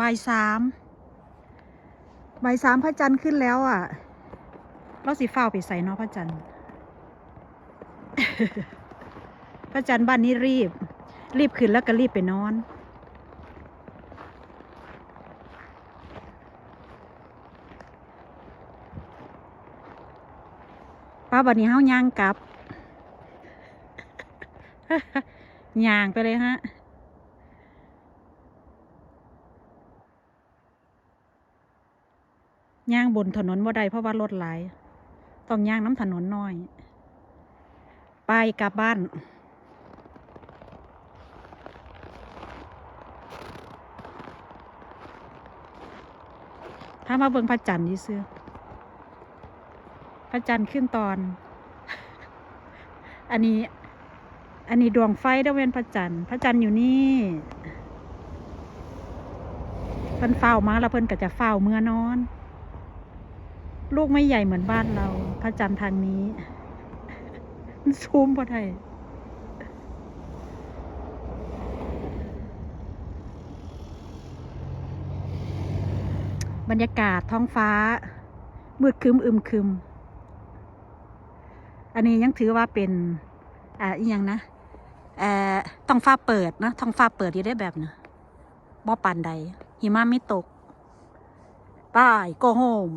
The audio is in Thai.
บ่ายสามบ่ายสามพระจันทร์ขึ้นแล้วอะเราสิเฝ้าไปใส่เนาะพระจันทร์ พระจันทร์บ้านนี้รีบ รีบขึ้นแล้วก็รีบไปนอนป้าบัดนี้เฮาย่างกลับย่างไปเลยฮะ ย่างบนถนนบ่ได้เพราะว่ารถหลาย ต้องย่างน้ำถนนน้อย ไปกลับบ้าน ถ้ามาเบิ่งพระจันทร์ดีซื้อพระจันทร์ขึ้นตอน อันนี้ อันนี้ดวงไฟด้อเวนพระจันทร์ พระจันทร์อยู่นี่เพิ่นเฝ้ามาแล้วเพิ่นก็จะเฝ้าเมื่อนอน ลูกไม่ใหญ่เหมือนบ้านเราพระจันทร์ทางนี้ซูมพอไทยบรรยากาศท้องฟ้า มืดคึมอึมคึมอันนี้ยังถือว่าเป็นอ่าอีหยังนะเอ่อท้องฟ้าเปิดนะท้องฟ้าเปิดอยู่ได้แบบนะบ่ปานใดหิมะไม่ตกป้าย go home